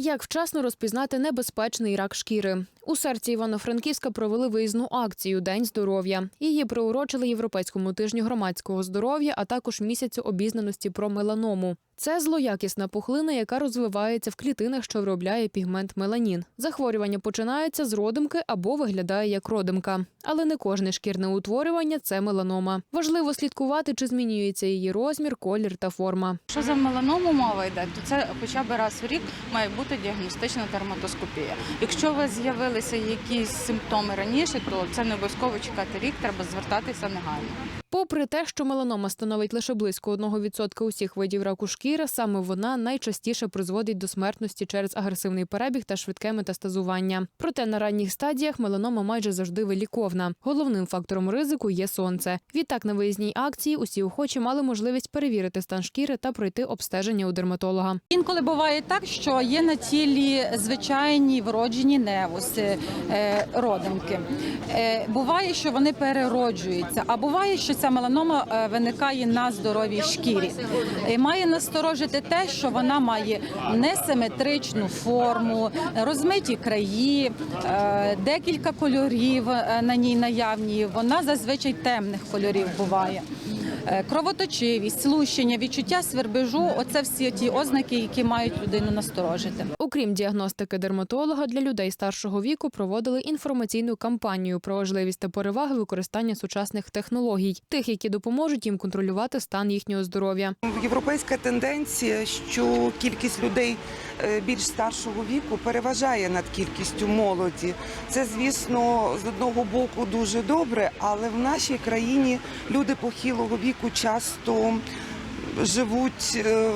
Як вчасно розпізнати небезпечний рак шкіри? У серці Івано-Франківська провели виїзну акцію День здоров'я. Її приурочили Європейському тижню громадського здоров'я, а також місяцю обізнаності про меланому. Це злоякісна пухлина, яка розвивається в клітинах, що виробляє пігмент меланін. Захворювання починається з родимки або виглядає як родимка. Але не кожне шкірне утворювання це меланома. Важливо слідкувати, чи змінюється її розмір, колір та форма. Якщо за меланому мова йде, то це хоча б раз в рік має бути діагностична дерматоскопія. Якщо у вас з'явилися якісь симптоми раніше, то це не обов'язково чекати рік, треба звертатися негайно. Попри те, що меланома становить лише близько 1% усіх видів раку шкіри, саме вона найчастіше призводить до смертності через агресивний перебіг та швидке метастазування. Проте на ранніх стадіях меланома майже завжди виліковна. Головним фактором ризику є сонце. Відтак на виїзній акції усі охочі мали можливість перевірити стан шкіри та пройти обстеження у дерматолога. Інколи буває так, що є на тілі звичайні вроджені невуси, е, родинки. Е, Буває, що вони перероджуються, а буває, що ця меланома е, виникає на здоровій шкірі. І має насторожити те, що вона має несиметричну форму, розмиті краї, е, декілька кольорів е, на ній наявні. Вона зазвичай темних кольорів буває. Кровоточивість, лущення, відчуття свербежу оце всі ті ознаки, які мають людину насторожити. Окрім діагностики дерматолога, для людей старшого віку проводили інформаційну кампанію про важливість та переваги використання сучасних технологій, тих, які допоможуть їм контролювати стан їхнього здоров'я. Європейська тенденція, що кількість людей е, більш старшого віку переважає над кількістю молоді. Це, звісно, з одного боку дуже добре, але в нашій країні люди похилого віку часто живуть е,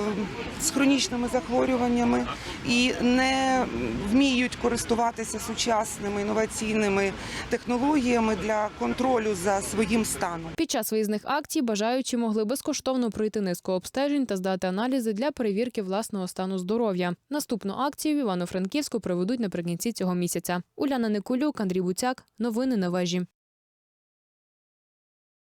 з хронічними захворюваннями і не вміють користуватися сучасними інноваційними технологіями для контролю за своїм станом. Під час виїзних акцій бажаючі могли безкоштовно пройти низку обстежень та здати аналізи для перевірки власного стану здоров'я. Наступну акцію в Івано-Франківську проведуть наприкінці цього місяця. Уляна Никулюк, Андрій Буцяк. Новини на вежі.